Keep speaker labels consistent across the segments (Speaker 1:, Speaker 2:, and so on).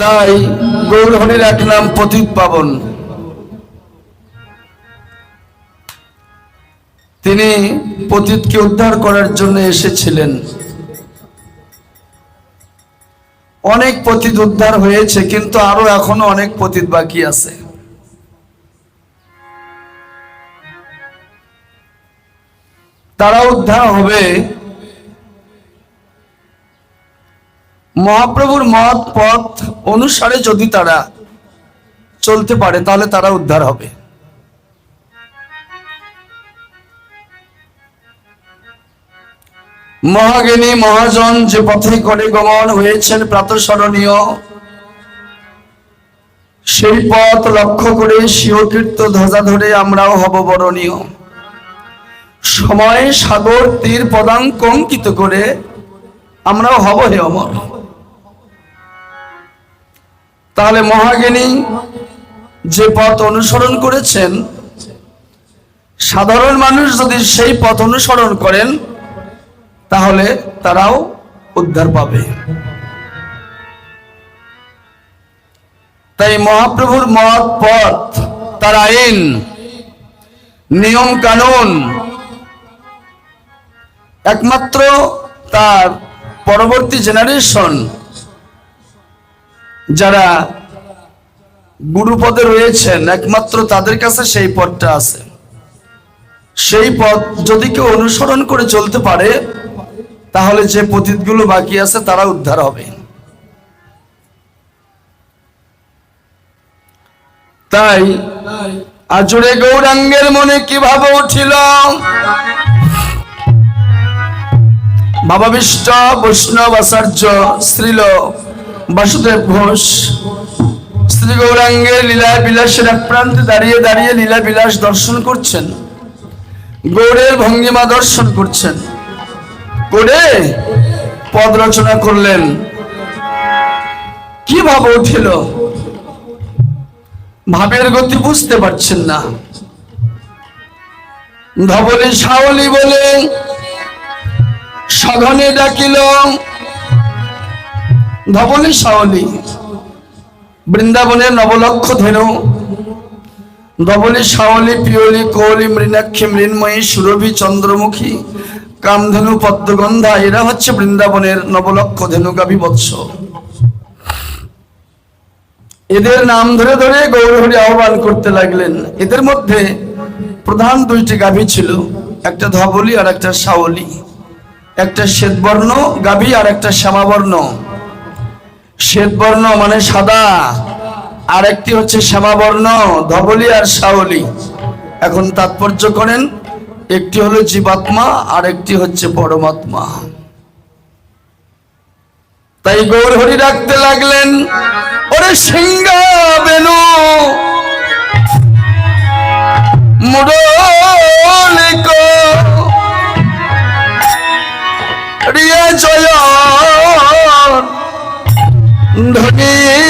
Speaker 1: তাই গৌরহরির এক নাম পতিত পাবন। তিনি পতিতকে উদ্ধার করার জন্য এসেছিলেন। অনেক পতিত উদ্ধার হয়েছে, কিন্তু আরও এখনও অনেক পতিত বাকি আছে। তারা উদ্ধার হবে মহাপ্রভুর মত পথ অনুসারে যদি তারা চলতে পারে, তাহলে তারা উদ্ধার হবে। মহাজ্ঞানী মহাজন যে পথে করে গমন হয়েছেন প্রাতঃস্মরণীয়, সেই পথ লক্ষ্য করে শিবকীর্ত ধ্বজা ধরে আমরাও হব বরণীয়। সময় সাগর তীর পদাঙ্ক অঙ্কিত করে আমরাও হব হে অমর। তাহলে মহাজ্ঞানী যে পথ অনুসরণ করেছেন, সাধারণ মানুষ যদি সেই পথ অনুসরণ করেন, তাহলে তারাও উদ্ধার পাবে। তাই মহাপ্রভুর মত পথ, তার আইন নিয়ম কানুন একমাত্র তার পরবর্তী জেনারেশন যারা গুরুপদে রয়েছেন, একমাত্র তাদের কাছে সেই পথটা আছে। সেই পথ যদি কেউ অনুসরণ করে চলতে পারে, তাহলে যে পতিতগুলো বাকি আছে তারা উদ্ধার হবে। তাই আজুড়ে গৌরাঙ্গের মনে কীভাবে উঠিল? ভাবাবিষ্ট বৈষ্ণব আচার্য শ্রীল বাসুদেব ঘোষ শ্রী গৌরাঙ্গের লীলা বিলাসের এক প্রান্তে দাঁড়িয়ে দাঁড়িয়ে লীলা বিলাস দর্শন করছেন। গৌরের ভঙ্গিমা দর্শন করছেন। করে পদ রচনা করলেন। কি ভাব উঠিল? ভাবের গতি বুঝতে পারছেন না। ধবলে শাওলি বলে, সঘনে ডাকিল। ধবলে শাওলি। বৃন্দাবনের নবলক্ষ ধেনু। ধবলি শাওলি, পিয়লি, কৌলি, মৃণাক্ষী, মৃন্ময়ী, সুরভি, চন্দ্রমুখী, কামধেনু, পদ্মগন্ধা, এরা হচ্ছে বৃন্দাবনের নবলক্ষ ধেনু গাভী বৎস। এদের নাম ধরে ধরে গৌরহরি আহ্বান করতে লাগলেন। এদের মধ্যে প্রধান দুইটি গাভী ছিল, একটা ধবলি আর একটা শাওলি। একটা শ্বেতবর্ণ গাভী আর একটা শ্যামাবর্ণ। শ্বেতবর্ণ মানে সাদা। আর একটি হচ্ছে শ্যামাবর্ণ, ধবলি আর শাওলি। এখন তাৎপর্য করেন, একটি হলো জীবাত্মা আর একটি হচ্ছে পরমাত্মা। তাই গৌর হরি রাখতে লাগলেন, ওরে সিংহা বেনু! ধনী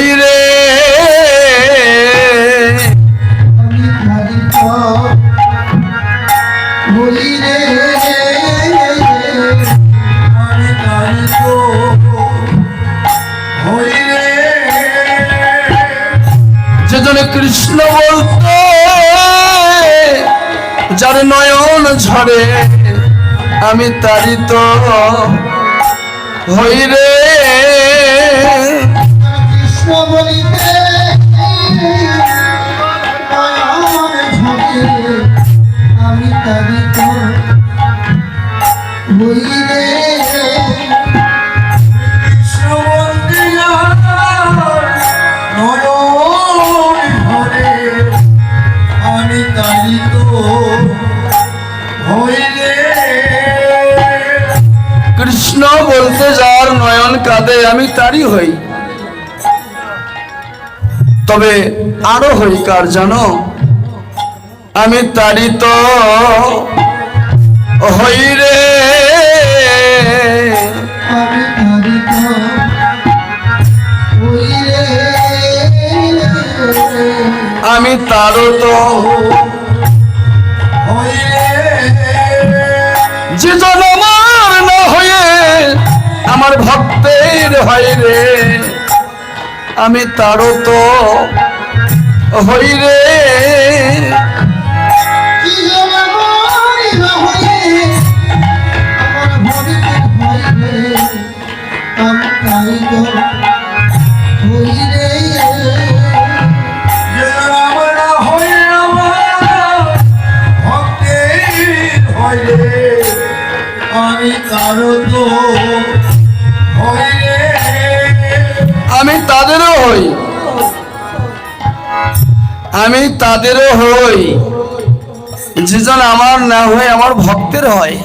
Speaker 1: নাই রে। যেজনে কৃষ্ণ বলতো যার নয়ন ঝরে আমি তারিত হইরে
Speaker 2: কৃষ্ণ বলতে
Speaker 1: যার নয়ন কাঁদে, আমি তারি হই। তবে আরও হই কার জানো? আমি তারি তো হই রে।
Speaker 2: আমি
Speaker 1: তারও তো আমার না হয়ে আমার ভক্তের হয় রে, আমি তারও তো হই রে।
Speaker 2: যেন
Speaker 1: আমি তাদেরও হই। আমি তাদেরও হই। যেজন আমার না হয়ে আমার ভক্তের হয়।